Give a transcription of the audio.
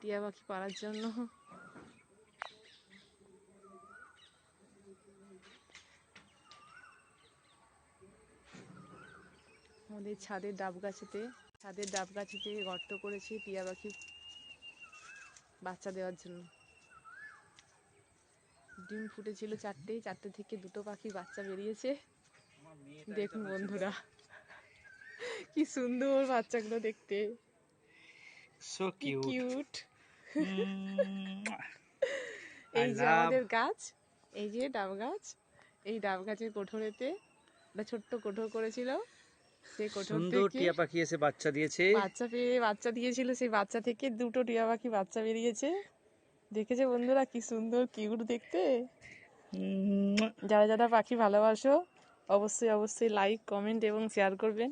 টিয়া পাখি পাড়ার জন্য। আমাদের ছাদের ডাব গাছেতে ছাদের ডাব গাছেতে গর্ত করেছি টিয়া পাখি বাচ্চা দেওয়ার জন্য। ডিম ফুটেছিল চারটে চারটে থেকে দুটো পাখি বাচ্চা বেরিয়েছে। দেখুন বন্ধুরা, কি সুন্দর বাচ্চাগুলো দেখতে। সো কিউট কিউট এই যে আমাদের গাছ এই যে ডাব গাছ এই ডাব গাছের কোঠরেতে একটা ছোট্ট কোঠর করেছিল। সেই কোঠর সুন্দর টিয়া পাখি এসে বাচ্চা দিয়েছে। বাচ্চা পেয়ে বাচ্চা দিয়েছিল সেই বাচ্চা থেকে দুটো টিয়া পাখি বাচ্চা বেরিয়েছে। দেখেছে বন্ধুরা কি সুন্দর কিউট দেখতে? উম, যারা যারা পাখি ভালোবাসো অবশ্যই অবশ্যই লাইক কমেন্ট এবং শেয়ার করবেন।